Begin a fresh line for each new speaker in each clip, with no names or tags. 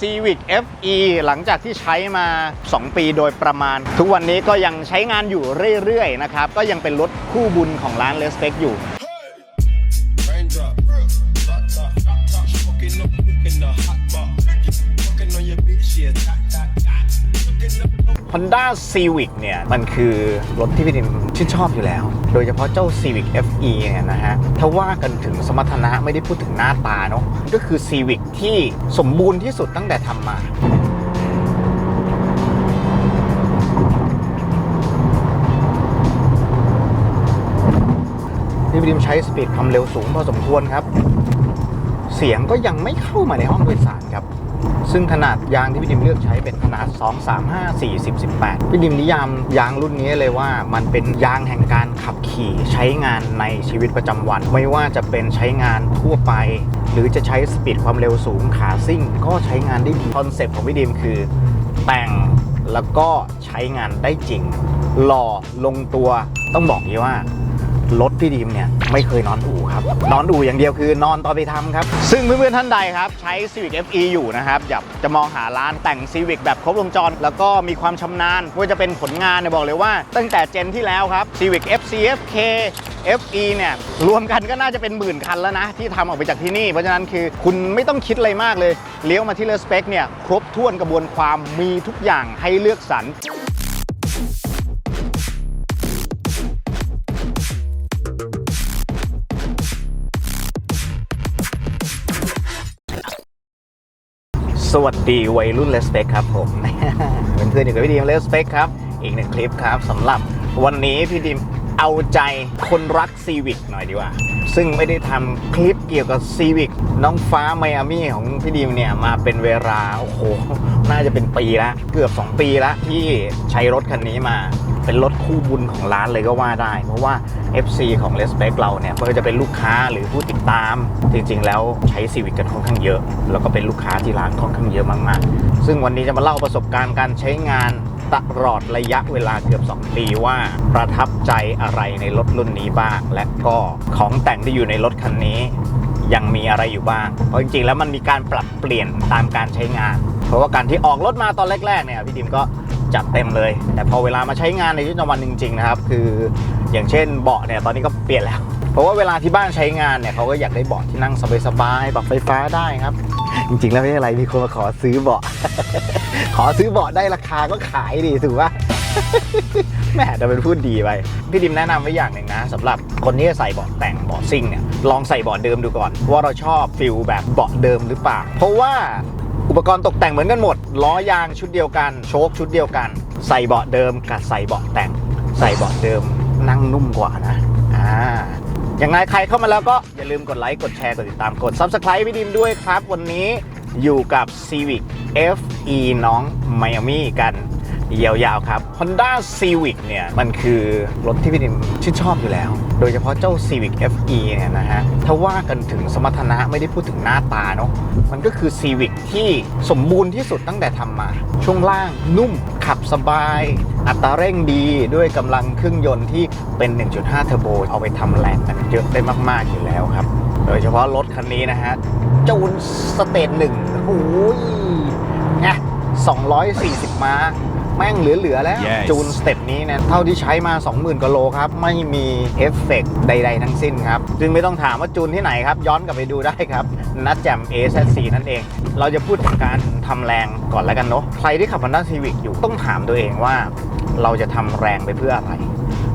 Civic FE หลังจากที่ใช้มา 2 ปีโดยประมาณ ทุกวันนี้ก็ยังใช้งานอยู่เรื่อยๆนะครับ ก็ยังเป็นรถคู่บุญของร้าน Respect อยู่ Honda Civic เนี่ย มันคือรถที่พี่ดิมชื่นชอบอยู่แล้ว โดยเฉพาะเจ้า Civic FE เนี่ยนะฮะ ถ้าว่ากันถึงสมรรถนะไม่ได้พูดถึงหน้าตาเนาะก็คือ Civic ที่สมบูรณ์ที่สุดตั้งแต่ทำมาพี่ดิมใช้สปีดความเร็วสูงพอสมควรครับ เสียงก็ยังไม่เข้ามาในห้องโดยสารครับ ซึ่งขนาดยางที่พี่ดิมเลือกใช้เป็นขนาด 2 3 5 4 10 18 พี่ดิมนิยามยางรุ่นนี้เลยว่ามันเป็นยางแห่งการขับขี่ใช้งานในชีวิตประจำวัน ไม่ว่าจะเป็นใช้งานทั่วไป หรือจะใช้สปีดความเร็วสูงขาซิ่ง ก็ใช้งานได้ดีคอนเซปต์ของพี่ดิมคือ แต่งแล้วก็ใช้งานได้จริง หล่อลงตัวต้องบอกนี้ว่า รถพี่ดีมเนี่ยไม่เคยนอนอู่ครับ นอนอู่อย่างเดียวคือนอนตอนไปทำครับ ซึ่งเพื่อนๆท่านใดครับ ใช้ Civic FE อยู่นะครับอยากจะมองหาร้านแต่ง Civic แบบครบวงจร แล้วก็มีความชำนาญว่าจะเป็นผลงานเนี่ยบอกเลยว่า ตั้งแต่เจนที่แล้วครับ Civic FC FK FE เนี่ยรวมกันก็น่าจะเป็นหมื่นคันแล้วนะ ที่ทำออกไปจากที่นี่ เพราะฉะนั้นคือคุณไม่ต้องคิดอะไรมากเลย เลี้ยวมาที่เลสเปคเนี่ยครบถ้วนกระบวนความมีทุกอย่างให้เลือกสรร สวัสดีวัยรุ่นเลสเปคครับผมเป็นเพื่อนอยู่กับพี่ดีมเลสเปคครับ อีกหนึ่งคลิปครับสำหรับวันนี้พี่ดีมเอาใจคนรักซีวิกหน่อยดีกว่า ซึ่งไม่ได้ทำคลิปเกี่ยวกับซีวิกน้องฟ้าไมอามี่ของพี่ดีมเนี่ย มาเป็นเวลา โอ้โห น่าจะเป็นปีละ เกือบ 2 ปีละที่ใช้รถคันนี้มา เป็นรถคู่บุญของร้านเลยก็ว่าได้ เพราะว่า FC ของ Respect เราเนี่ยก็จะเป็นลูกค้าหรือผู้ติดตาม จริง ๆ แล้วใช้ซีวิกกันค่อนข้างเยอะ แล้วก็เป็นลูกค้าที่ร้านค่อนข้างเยอะมากๆ ซึ่งวันนี้จะมาเล่าประสบการณ์การใช้งานตลอดระยะเวลาเกือบ 2 ปีว่าประทับใจอะไรในรถรุ่นนี้บ้าง และก็ของแต่งที่อยู่ในรถคันนี้ ยังมีอะไรอยู่บ้าง เพราะจริงๆแล้วมันมีการปรับเปลี่ยนตามการใช้งาน เพราะว่าการที่ออกรถมาตอนแรกๆเนี่ยพี่ดิมก็ จัดเต็มเลย แต่พอเวลามาใช้งานในชีวิตประจำวันจริง ๆ นะครับ คืออย่างเช่นเบาะเนี่ยตอนนี้ก็เปลี่ยนแล้ว เพราะว่าเวลาที่บ้านใช้งานเนี่ยเขาก็อยากได้เบาะที่นั่งสบายๆปรับไฟฟ้าได้ครับ จริงๆ แล้วไม่ใช่อะไรมีคนมาขอซื้อเบาะ ขอซื้อเบาะได้ราคาก็ขายดีถูกปะแม่แต่เป็นพูดดีไป พี่ดิมแนะนำไว้อย่างหนึ่งนะสำหรับคนที่จะใส่เบาะแต่งเบาะซิ่งเนี่ยลองใส่เบาะเดิมดูก่อน ว่าเราชอบฟิลแบบเบาะเดิมหรือเปล่า เพราะว่า อุปกรณ์ตกแต่งเหมือนกันหมด ล้อยางชุดเดียวกัน โชคชุดเดียวกัน ใส่เบาะเดิมกับใส่เบาะแต่ง ใส่เบาะเดิมนั่งนุ่มกว่านะ อ่ายังไงใครเข้ามาแล้วก็อย่าลืมกดไลค์ กดแชร์ กดติดตาม กด Subscribe พี่ดิมด้วยครับ วันนี้อยู่กับ Civic FE น้องไมอามี่กัน ยาวๆครับ Honda Civic เนี่ย มันคือรถที่พี่ดิมชื่นชอบอยู่แล้ว โดยเฉพาะเจ้า Civic FE เนี่ยนะฮะ ถ้าว่ากันถึงสมรรถนะไม่ได้พูดถึงหน้าตาเนาะมันก็คือ Civic ที่สมบูรณ์ที่สุดตั้งแต่ทำมา ช่วงล่างนุ่มขับสบาย อัตราเร่งดีด้วยกำลังเครื่องยนต์ที่เป็น 1.5 เทอร์โบ เอาไปทำแรงกันเยอะได้มากๆอยู่แล้วครับ โดยเฉพาะรถคันนี้นะฮะจูนสเตจหนึ่งโอ้ยไง240 ม้า แม่งเหลือ ๆ แล้ว
Yes
จูนสเต็ปนี้เนี่ยเท่าที่ใช้มา 20,000กว่าโลครับ ไม่มีเอฟเฟกต์ใด ๆ ทั้งสิ้นครับ จึงไม่ต้องถามว่าจูนที่ไหนครับ ย้อนกลับไปดูได้ครับ นัดแจม AZ4 นั่นเอง เราจะพูดถึงการทำแรงก่อนแล้วกันเนาะใครที่ขับ Honda Civic อยู่ต้องถามตัวเองว่า เราจะทำแรงไปเพื่ออะไร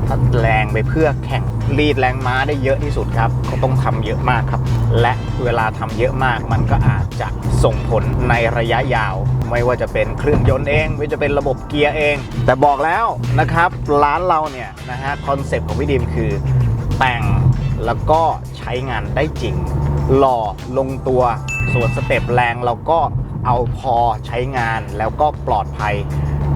ถ้าแรงไปเพื่อแข่งรีดแรงม้าได้เยอะที่สุดครับ ก็ต้องทำเยอะมากครับ และเวลาทำเยอะมากมันก็อาจจะส่งผลในระยะยาว ไม่ว่าจะเป็นเครื่องยนต์เอง ไม่ว่าจะเป็นระบบเกียร์เอง แต่บอกแล้วนะครับ ร้านเราเนี่ยนะฮะคอนเซปต์ของพี่ดิมคือแต่งแล้วก็ใช้งานได้จริง หล่อลงตัวส่วนสเต็ปแรงเราก็เอาพอใช้งานแล้วก็ปลอดภัย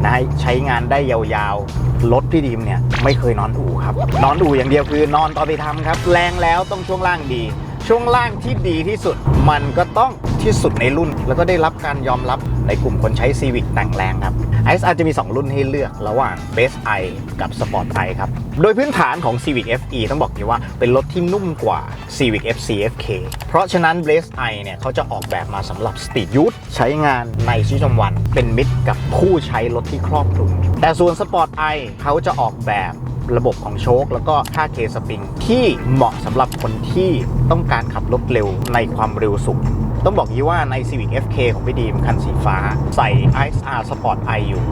นะใช้งานได้ยาวๆ รถพี่ดีมเนี่ยไม่เคยนอนอู่ครับ นอนอู่อย่างเดียวคือนอนตอนไปทำครับ แรงแล้วต้องช่วงล่างดี ช่วงล่างที่ดีที่สุดมันก็ต้อง ที่สุดในรุ่น แล้วก็ได้รับการยอมรับในกลุ่มคนใช้ Civic แต่งแรงครับ ISR จะมี 2 รุ่นให้เลือกระหว่าง Base i กับ Sport i ครับ โดยพื้นฐานของ Civic FE ต้องบอกอย่างนี้ว่าเป็นรถที่นุ่มกว่า Civic FC FK เพราะฉะนั้น Blaze i เนี่ยเขาจะออกแบบมาสำหรับ Street Youth ใช้งานในชีวิตประจำวัน เป็นมิตรกับผู้ใช้รถที่ครอบคลุมแต่ส่วน Sport i เขาจะออกแบบ ระบบของโชคแล้วก็ค่าเคสปริงที่เหมาะสำหรับคนที่ต้องการขับรถเร็วในความเร็วสูงต้องบอกยี่ว่าใน Civic FK ของพี่ดีมคันสีฟ้า ใส่ ISR Sport i อยู่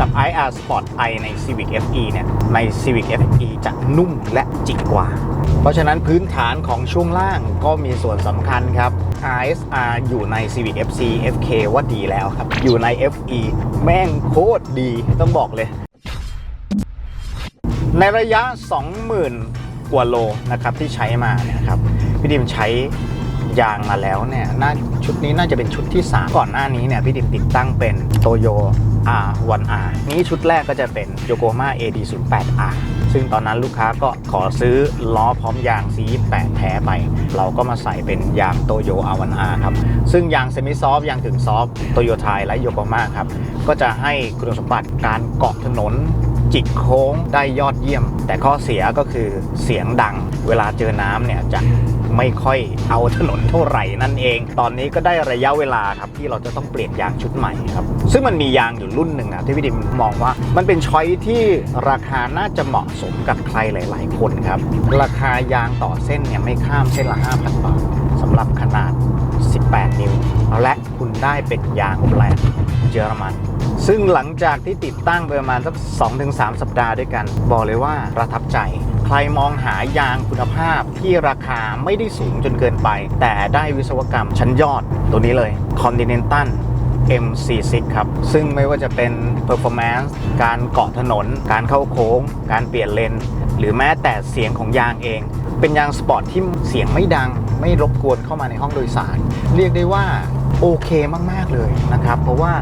กับ IR Sport i ใน Civic FE เนี่ย ใน Civic FE จะนุ่มและจิกกว่า เพราะฉะนั้นพื้นฐานของช่วงล่างก็มีส่วนสำคัญครับ ISR อยู่ใน Civic FC FK ว่าดีแล้วครับ อยู่ใน FE แม่งโคตรดีต้องบอกเลย ในระยะ 20,000 กว่าโลนะครับที่ใช้มาเนี่ยครับพี่ดิมใช้ยางมาแล้วเนี่ยน่าชุดนี้น่าจะเป็นชุดที่ 3 ก่อนหน้านี้เนี่ยพี่ดิมติดตั้งเป็นโตโย R1R นี้ชุดแรกก็จะเป็น Yokohama AD08R ซึ่งตอนนั้นลูกค้าก็ขอซื้อล้อพร้อมยาง C28 แท้ไป เราก็มาใส่เป็นยางโตโย R1R ครับ ซึ่งยางเซมิซอฟยางถึงซอฟโตโยไทยและโยโกมาครับ ก็จะให้คุณสมบัติการเกาะถนน จิกโค้งได้ยอดเยี่ยม แต่ข้อเสียก็คือเสียงดัง เวลาเจอน้ำเนี่ยจะไม่ค่อยเอาถนนเท่าไหร่นั่นเอง ตอนนี้ก็ได้ระยะเวลาครับที่เราจะต้องเปลี่ยนยางชุดใหม่ครับ ซึ่งมันมียางอยู่รุ่นหนึ่งนะที่พี่ดิมมองว่ามันเป็นช้อยที่ราคาน่าจะเหมาะสมกับใครหลาย ๆ คนครับ ราคายางต่อเส้นเนี่ยไม่ข้ามเส้นละ 5,000 บาทสำหรับขนาด 18 นิ้ว และคุณได้เป็นยางแบรนด์เยอรมัน ซึ่งหลังจากที่ติดตั้งประมาณสัก2-3 สัปดาห์ด้วยกัน บอกเลยว่าประทับใจ ใครมองหายางคุณภาพที่ราคาไม่ได้สูงจนเกินไป แต่ได้วิศวกรรมชั้นยอดตัวนี้เลย Continental MC6 ครับ ซึ่งไม่ว่าจะเป็น performance การเกาะถนน การเข้าโค้ง การเปลี่ยนเลน หรือแม้แต่เสียงของยางเอง เป็นยางสปอร์ตที่เสียงไม่ดัง ไม่รบกวนเข้ามาในห้องโดยสาร เรียกได้ว่า โอเคมาก ๆ เลยนะครับ เพราะว่า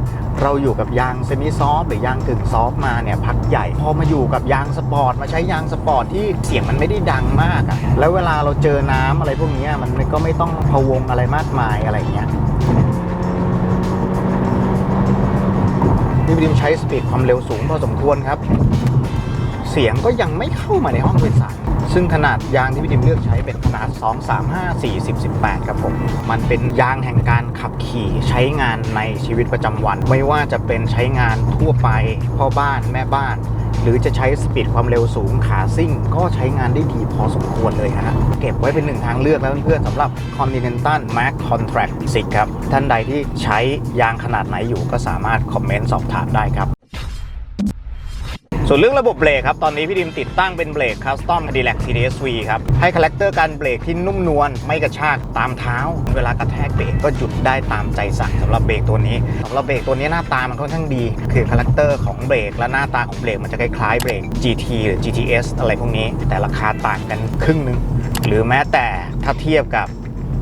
เราอยู่กับยางเซมิซอฟหรือยางกึ่งซอฟมาเนี่ยพักใหญ่ พอมาอยู่กับยางสปอร์ตมาใช้ยางสปอร์ตที่เสียงมันไม่ได้ดังมากอะแล้วเวลาเราเจอน้ำอะไรพวกนี้มันก็ไม่ต้องพะวงอะไรมากมายอะไรอย่างเงี้ยพี่บิมใช้สปีดความเร็วสูงพอสมควรครับ เสียงก็ยังไม่เข้ามาในห้องโดยสารซึ่งขนาดยางที่พี่ดิมเลือกใช้เป็นขนาด 2 3 5 40 18 ครับผม มันเป็นยางแห่งการ ขับขี่ใช้งานในชีวิตประจำวัน ไม่ว่าจะเป็นใช้งานทั่วไปพ่อบ้านแม่บ้าน หรือจะใช้สปีดความเร็วสูงขาซิ่ง ก็ใช้งานได้ดีพอสมควรเลยฮะเก็บไว้เป็นหนึ่งทางเลือกแล้วเพื่อนๆสำหรับ Continental Max Contract 6ครับ ท่านใดที่ใช้ยางขนาดไหนอยู่ก็สามารถคอมเมนต์สอบถามได้ครับ ส่วนเรื่องระบบเบรกครับ ตอนนี้พี่ดิมติดตั้งเป็นเบรกคัสตอม d e l a x CDSV ครับ ให้คาแรคเตอร์การเบรกที่นุ่มนวลไม่กระชากตามเท้า เวลากระแทกเบรกก็หยุดได้ตามใจสั่งสำหรับเบรกตัวนี้สำหรับเบรกตัวนี้หน้าตามันค่อนข้างดี คือคาแรคเตอร์ของเบรกและหน้าตาของเบรกมันจะคล้ายๆเบรก GT หรือ GTS อะไรพวกนี้ แต่ราคาต่างกันครึ่งหนึงหรือแม้แต่ถ้าเทียบกับ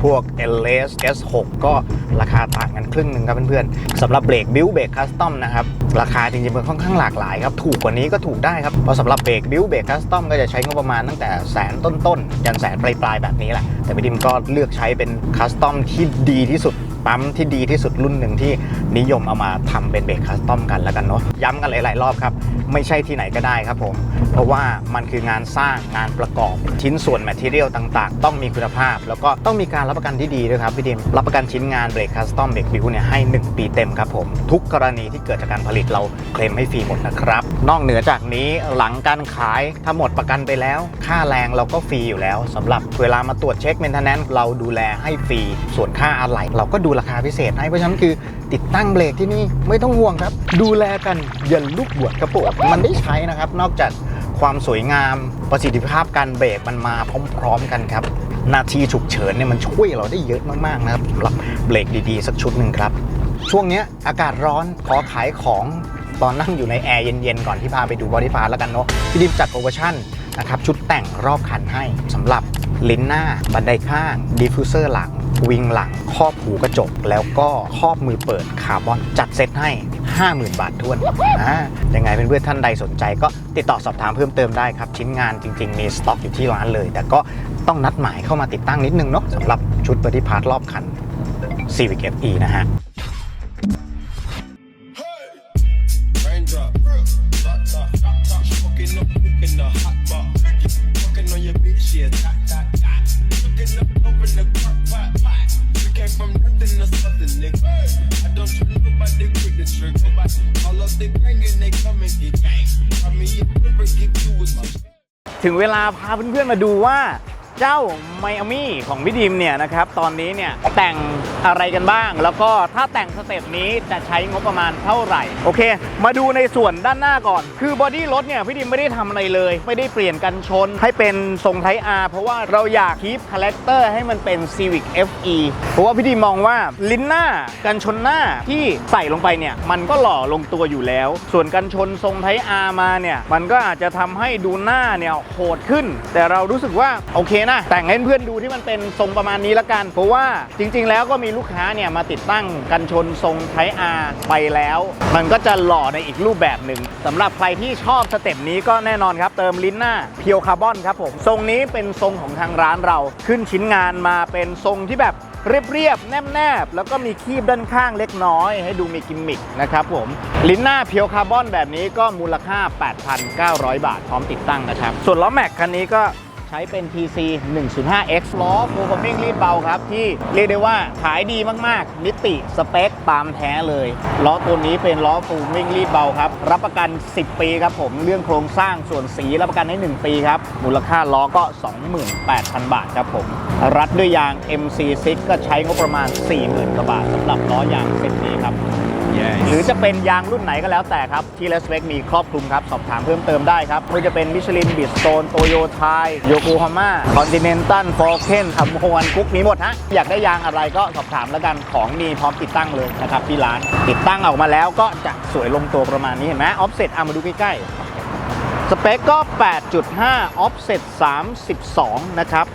พวก LS S6 ก็ราคาต่างกันครึ่งหนึ่งครับเพื่อนๆสำหรับเบรกบิวเบรกคัสตอมนะครับ ราคาจริงๆมันค่อนข้างหลากหลายครับ ถูกกว่านี้ก็ถูกได้ครับ เพราะสำหรับเบรกบิวเบรกคัสตอมก็จะใช้งบประมาณตั้งแต่แสนต้นๆยันแสนปลายๆแบบนี้แหละ แต่พี่ดิมก็เลือกใช้เป็นคัสตอมที่ดีที่สุด ปั๊มที่ดีที่สุดรุ่นหนึ่งที่นิยมเอามาทำเป็นเบรกคัสตอมกันแล้วกันเนาะย้ำกันหลาย ๆ รอบครับ ไม่ใช่ที่ไหนก็ได้ครับผม เพราะว่ามันคืองานสร้างงานประกอบชิ้นส่วนแมทเทียลต่าง ๆ ต้องมีคุณภาพ แล้วก็ต้องมีการรับประกันที่ดีด้วยครับพี่ดิมรับประกันชิ้นงานเบรกคัสตอมเบรกบิวเนี่ยให้ 1 ปีเต็มครับผมทุกกรณีที่เกิดจากการผลิตเราเคลมให้ฟรีหมดนะครับ นอกเหนือจากนี้หลังการขายถ้าหมดประกันไปแล้ว ค่าแรงเราก็ฟรีอยู่แล้วสำหรับเวลามาตรวจเช็คเมนเทนแนนเราดูแลให้ฟรีส่วนค่าอะไหล่เราก็ดูราคาพิเศษให้เพราะฉะนั้นคือติดตั้งเบรกที่นี่ไม่ต้องห่วงครับ ดูแลกันอย่าลุกบวชกระโปดมันได้ใช้นะครับ นอกจากความสวยงามประสิทธิภาพการเบรกมันมาพร้อมๆกันครับนาทีฉุกเฉินเนี่ยมันช่วยเราได้เยอะมากๆนะครับสำหรับเบรกดีๆ สักชุดหนึ่งครับ ช่วงนี้อากาศร้อนขอขายของตอนนั่งอยู่ในแอร์เย็นๆ ก่อนที่พาไปดูบอดี้พาร์แล้วกันเนาะพี่ดิมจัดโปรโมชั่นนะครับชุดแต่งรอบคันให้สำหรับลิ้นหน้า บันไดข้าง ดิฟฟิวเซอร์หลัง วิงหลังครอบหูกระจก แล้วก็ครอบมือเปิดคาร์บอนจัดเซตให้ 50,000 บาททวนนะยังไงเป็นเพื่อนๆท่านใดสนใจ ก็ติดต่อสอบถามเพิ่มเติมได้ครับชิ้นงานจริง ๆ มีสต็อกอยู่ที่ร้านเลย แต่ก็ต้องนัดหมายเข้ามาติดตั้งนิดนึงเนาะสำหรับชุดบอดี้พาร์ทรอบคัน Civic FE นะฮะ ถึงเวลาพาเพื่อนๆมาดูว่า เจ้าไมอามี่ของพี่ดิมเนี่ยนะครับตอนนี้เนี่ยแต่งอะไรกันบ้าง แล้วก็ถ้าแต่งสเต็ปนี้จะใช้งบประมาณเท่าไหร่ โอเค มาดูในส่วนด้านหน้าก่อน คือบอดี้รถเนี่ยพี่ดิมไม่ได้ทำอะไรเลย ไม่ได้เปลี่ยนกันชน ให้เป็นทรงไทอาร์เพราะว่าเราอยากคีปคาแรคเตอร์ให้มันเป็น Civic FE เพราะว่าพี่ดิมมองว่าลิ้นหน้ากันชนหน้าที่ใส่ลงไปเนี่ยมันก็หล่อลงตัวอยู่แล้ว ส่วนกันชนทรงไทอาร์มาเนี่ยมันก็อาจจะทำให้ดูหน้าเนี่ยโหดขึ้น แต่เรารู้สึกว่าโอเคนะ แต่งให้เพื่อนดูที่มันเป็นทรงประมาณนี้ละกัน เพราะว่าจริง ๆ แล้วก็มีลูกค้าเนี่ยมาติดตั้งกันชนทรงไทอาร์ไปแล้ว มันก็จะหล่อในอีกรูปแบบหนึ่งสำหรับใครที่ชอบสเต็ปนี้ก็แน่นอนครับ เติมลิ้นหน้าเพียวคาร์บอนครับผมทรงนี้เป็นทรงของทางร้านเราขึ้นชิ้นงานมาเป็นทรงที่แบบเรียบๆ แนบๆ แล้วก็มีคีบด้านข้างเล็กน้อย ให้ดูมีกิมมิคนะครับผม ลิ้นหน้าเพียวคาร์บอนแบบนี้ก็มูลค่า 8,900 บาทพร้อมติดตั้งนะครับ ส่วนล้อแม็กคันนี้ก็ ใช้เป็น TC 105X ล้อฟร์ฟอร์มิ่งรีดเบาครับ ที่เรียกได้ว่าขายดีมาก ๆ นิติสเปคตามแท้เลย ล้อตัวนี้เป็นล้อฟูมิ่งรีดเบาครับ รับประกัน 10 ปีครับผมเรื่องโครงสร้างส่วนสีรับประกันให้ 1 ปีครับ มูลค่าล้อก็ 28,000 บาทครับผม รัดด้วยยาง MC6 ก็ใช้งบประมาณ 40,000กว่าบาทสำหรับล้อยางเส้นนี้ครับ หรือจะเป็นยางรุ่นไหนก็แล้วแต่ครับ ที่เลสเ c กมีครอบคลุมครับ สอบถามเพิ่มเติมได้ครับไม่ว่าจะเป็นมิชลินบิสโตนโตโยไทโยโกฮาม่าคอนติเนนตัลฟอร์เคนอัมโฮวันกุ๊กมีหมดฮะอยากได้ยางอะไรก็สอบถามแล้วกันของมีพร้อมติดตั้งเลยนะครับที่ร้านติดตั้งออกมาแล้วก็จะสวยลงตัวประมาณนี้เห็นไหมออฟเซ็ตเอามาดูใกล้ๆสเปคก็ 8.5 offset 32 นะครับ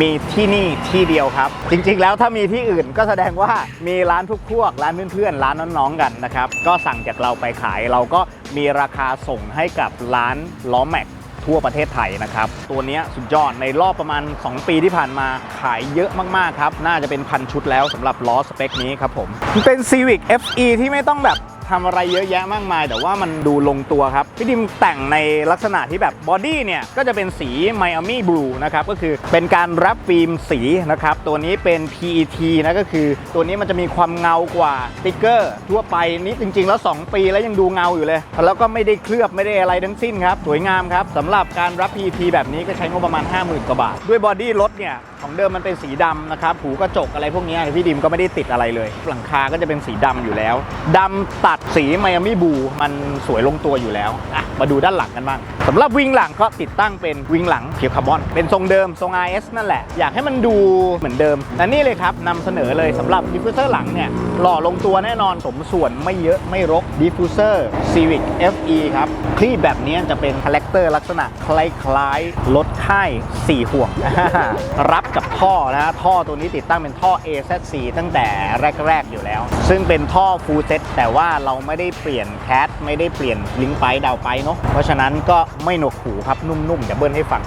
มีที่นี่ที่เดียวครับ จริงๆ แล้วถ้ามีที่อื่นก็แสดงว่ามีร้านทุกพวก ร้านเพื่อนๆร้านน้องๆกันนะครับ ก็สั่งจากเราไปขายเราก็มีราคาส่งให้กับร้านล้อแม็กทั่วประเทศไทยนะครับ ตัวนี้สุดยอดในรอบประมาณ 2 ปีที่ผ่านมาขายเยอะมากๆครับ น่าจะเป็นพันชุดแล้วสำหรับล้อสเปคนี้ครับผมเป็น Civic FE ที่ไม่ต้องแบบ ทำอะไรเยอะแยะมากมาย แต่ว่ามันดูลงตัวครับ พี่ดิมแต่งในลักษณะที่แบบบอดี้เนี่ย ก็จะเป็นสี Miami Blue นะครับ ก็คือเป็นการรับฟิล์มสีนะครับ ตัวนี้เป็น PET นะก็คือ ตัวนี้มันจะมีความเงากว่าสติ๊กเกอร์ทั่วไปนี่จริง ๆ แล้ว 2 ปีแล้วยังดูเงาอยู่เลย แล้วก็ไม่ได้เคลือบไม่ได้อะไรทั้งสิ้นครับสวยงามครับสำหรับการรับ PET แบบนี้ก็ใช้งบประมาณ 50,000กว่าบาทด้วยบอดี้รถเนี่ยของเดิมมันเป็นสีดำนะครับหูกระจกอะไรพวกนี้พี่ดิมก็ไม่ได้ติดอะไรเลย หลังคาก็จะเป็นสีดำอยู่แล้วดำตัดสีไมอามี่บูมันสวยลงตัวอยู่แล้วอะมาดูด้านหลังกันบ้างสำหรับวิงหลังก็ติดตั้งเป็นวิงหลังเพียวคาร์บอน เป็นทรงเดิมทรง RS นั่นแหละ อยากให้มันดูเหมือนเดิมและนี่เลยครับนำเสนอเลยสำหรับดิฟฟิวเซอร์หลังเนี่ยหล่อลงตัวแน่นอนสมส่วนไม่เยอะไม่รกดิฟฟิวเซอร์ Civic FE ครับคลีบแบบนี้จะเป็นคาแรคเตอร์ลักษณะคล้ายๆรถค่ายสี่ห่วง รับกับท่อนะฮะท่อตัวนี้ติดตั้งเป็นท่อ AZC ตั้งแต่แรก ๆ อยู่แล้ว ซึ่งเป็นท่อฟูลเซ็ตแต่ว่าเราไม่ได้เปลี่ยนแคทไม่ได้เปลี่ยนลิงไปดาวไปเนาะเพราะฉะนั้นก็ไม่หนวกหูครับนุ่มๆเดี๋ยวเบิ้ลให้ฟัง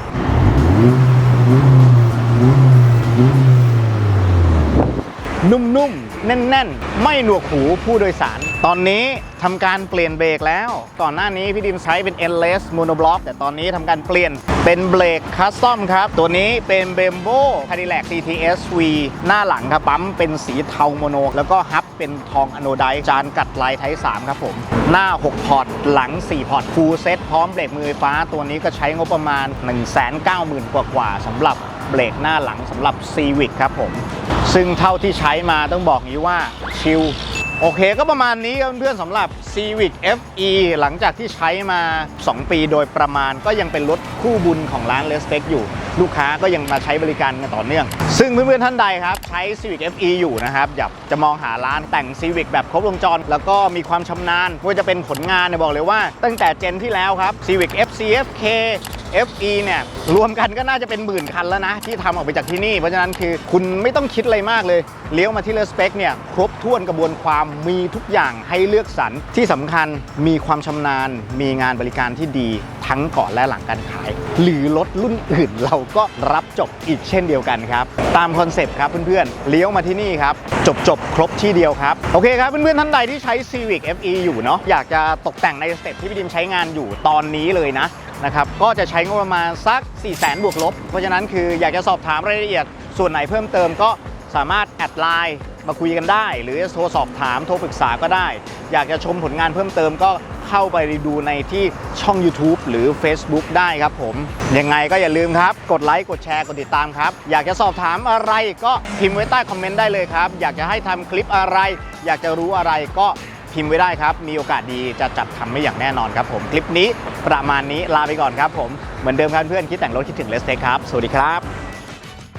นุ่มๆ แน่นๆ ไม่หนวกหูผู้โดยสาร ตอนนี้ทำการเปลี่ยนเบรกแล้ว ก่อนหน้านี้พี่ดิมใช้เป็น endless monoblock แต่ตอนนี้ทำการเปลี่ยนเป็นเบรกคัสตอมครับ ตัวนี้เป็น Bembo Cadillac CTS V หน้าหลังครับ ปั๊มเป็นสีเทาโมโน แล้วก็ฮับเป็นทองอโนไดจานกัดลายไทย3ครับผม หน้า 6 พอร์ต หลัง 4 พอร์ตฟูลเซ็ตพร้อมเบรกมือไฟฟ้า ตัวนี้ก็ใช้งบประมาณ 190,000 กว่ากว่าสำหรับเบรกหน้าหลังสำหรับ Civic ครับผม ซึ่งเท่าที่ใช้มาต้องบอกงี้ว่าชิล โอเคก็ประมาณนี้ครับเพื่อนๆสำหรับ Civic FE หลังจากที่ใช้มา 2 ปีโดยประมาณก็ยังเป็นรถคู่บุญของร้าน r e s p e c อยู่ ลูกค้าก็ยังมาใช้บริการกันต่อเนื่อง ซึ่งเพื่อนๆท่านใดครับ ใช้ Civic FE อยู่นะครับ อยากจะมองหาร้านแต่ง Civic แบบครบวงจร แล้วก็มีความชำนาญไม่ว่าจะเป็นผลงานเนี่ยบอกเลยว่า ตั้งแต่เจนที่แล้วครับ Civic FC FK FE เนี่ยรวมกันก็น่าจะเป็นหมื่นคันแล้วนะ ที่ทำออกไปจากที่นี่ เพราะฉะนั้นคือคุณไม่ต้องคิดอะไรมากเลยเลี้ยวมาที่เลสเปกเนี่ยครบถ้วนกระบวนความมีทุกอย่างให้เลือกสรรที่สำคัญมีความชำนาญ มีงานบริการที่ดีทั้งก่อนและหลังการขาย หรือรถรุ่นอื่นเราก็รับจบอีกเช่นเดียวกันครับ ตามคอนเซปต์ครับเพื่อนๆเลี้ยวมาที่นี่ครับ จบจบครบที่เดียวครับ โอเคครับเพื่อนๆท่านใดที่ใช้ Civic FE อยู่เนาะอยากจะตกแต่งในสเต็ปที่พี่ดิมใช้งานอยู่ตอนนี้เลยนะ นะครับก็จะใช้งบประมาณสัก 4 0 0 0 0 0บวกลบ เพราะฉะนั้นคืออยากจะสอบถามรายละเอียดส่วนไหนเพิ่มเติมก็สามารถแอดไลน์มาคุยกันได้ หรือโทรสอบถามโทรปรึกษาก็ได้ อยากจะชมผลงานเพิ่มเติมก็เข้าไปดูในที่ช่อง YouTube หรือ Facebook ได้ครับผม ยังไงก็อย่าลืมครับ กดไลค์กดแชร์กดติดตามครับ อยากจะสอบถามอะไรก็พิมพ์ไว้ใต้คอมเมนต์ได้เลยครับ อยากจะให้ทำคลิปอะไร อยากจะรู้อะไรก็ พิมพ์ไว้ได้ครับ มีโอกาสดีจะจัดทำไม่อย่างแน่นอนครับผมคลิปนี้ประมาณนี้ลาไปก่อนครับผมเหมือนเดิมครับเพื่อนคิดแต่งรถคิดถึงเลสเทคครับสวัสดีครับ